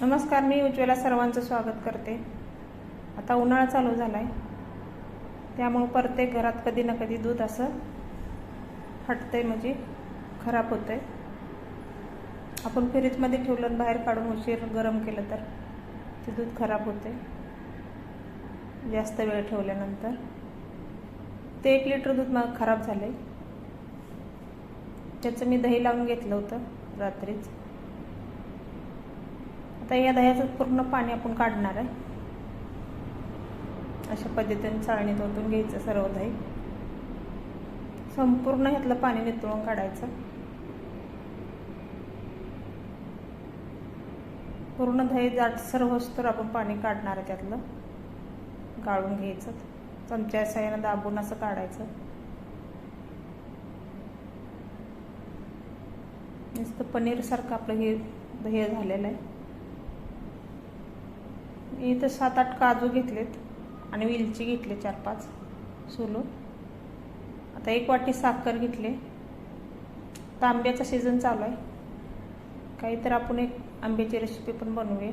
नमस्कार मी उज्ज्वला सर्वांचं स्वागत करते. आता उन्हाळा चालू झाला आहे त्यामुळं प्रत्येक घरात कधी ना कधी दूध असं हटतंय म्हणजे खराब होतंय. आपण फ्रीजमध्ये ठेवलं बाहेर काढून उशीर गरम केलं तर ते दूध खराब होते जास्त वेळ ठेवल्यानंतर. ते एक लिटर दूध मग खराब झालं आहे त्याचं मी दही लावून घेतलं होतं रात्रीच. आता या दह्याचं पूर्ण पाणी आपण काढणार आहे. अशा पद्धतीने चाळणीत ओतून घ्यायचं सर्व दही. संपूर्ण ह्यातलं पाणी नितळून काढायचं. पूर्ण दही जाट सर्व तर आपण पाणी काढणार आहे त्यातलं. गाळून घ्यायचं. चमच्या साह्यानं दाबून असं काढायचं. नुसतं पनीरसारखं आपलं हे हे झालेलं आहे. मी इथं सात आठ काजू घेतलेत आणि वेलची घेतले चार पाच. सोलून आता एक वाटी साखर घेतले. आता आंब्याचा सीझन चालू आहे. काहीतर आपण एक आंब्याची रेसिपी पण बनवूया.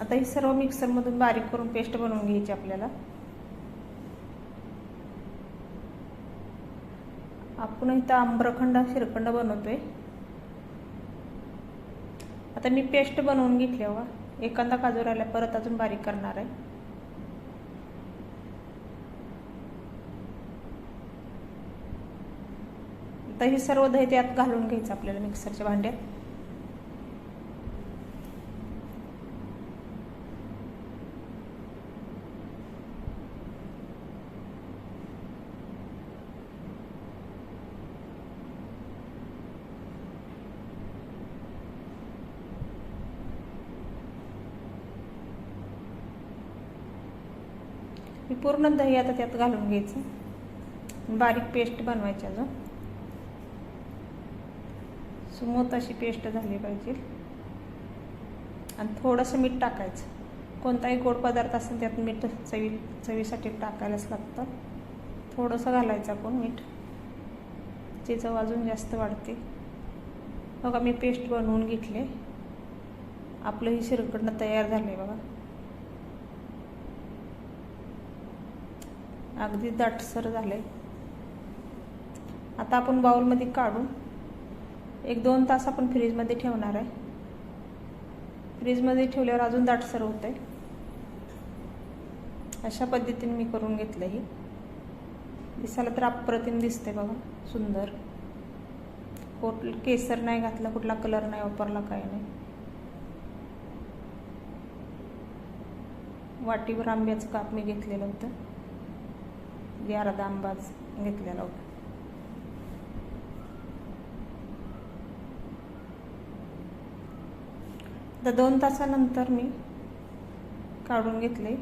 आता ही सर्व मिक्सरमधून बारीक करून पेस्ट बनवून घ्यायची आपल्याला. आपण इथं आम्रखंड श्रीखंड बनवतोय. आता मी पेस्ट बनवून घेतली हवा. एखादा काजू राहिला परत अजून बारीक करणार आहे. आता हे सर्व दही त्यात घालून घ्यायचं आपल्याला मिक्सरच्या भांड्यात. ही पूर्ण दही आता त्यात घालून घ्यायचं. बारीक पेस्ट बनवायची अजून. स्मूथ अशी पेस्ट झाली पाहिजे. आणि थोडंसं मीठ टाकायचं. कोणताही गोड पदार्थ असेल त्यात मीठ चवी चवीसाठी टाकायलाच लागतं. थोडंसं घालायचं आपण मीठ. ची चव अजून जास्त वाढते. बघा मी पेस्ट बनवून घेतले. आपलं ही शिरकडनं तयार झालं आहे बघा. अगदी दाटसर झालं. आहे आता आपण बाउलमध्ये काढून एक दोन तास आपण फ्रीजमध्ये ठेवणार आहे. फ्रीजमध्ये ठेवल्यावर अजून दाटसर होत आहे अशा पद्धतीने मी करून घेतलं ही. दिसायला तर अप्रतिम दिसते बघा सुंदर. कोट केसर नाही घातला कुठला कलर नाही वापरला काय नाही. वाटीवर आंब्याचं काप मी घेतलेलं होतं. जे अर्धा आंबाच घेतलेला होता आता दोन तासानंतर मी काढून घेतले.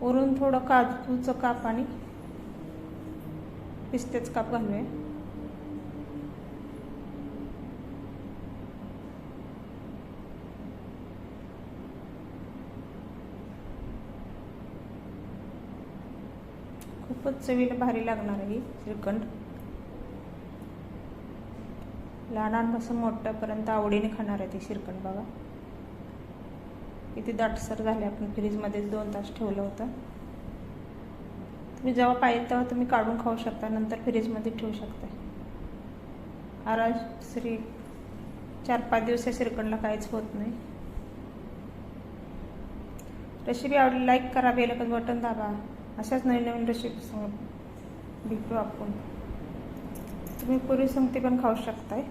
वरून थोडं काजूचं काप आणि पिस्त्याचं काप घालूया. खूपच चवीला भारी लागणार आहे श्रीखंड. लहानांपासून मोठ्यापर्यंत आवडीने खाणार आहे ते श्रीखंड बघा. किती दाटसर झाले आपण फ्रीजमध्येच दोन तास ठेवलं होतं. तुम्ही जेव्हा पाहिजे तेव्हा तुम्ही काढून खाऊ शकता नंतर फ्रीजमध्ये ठेवू शकता. आराज श्री चार पाच दिवस या श्रीखंडला काहीच होत नाही. रेसिपी आवडली लाईक करा बेलकन बटन दाबा. अशाच नवीन नवीन रेसिपी सांग भेटू आपण. तुम्ही पूर्वी संगती पण खाऊ शकताय.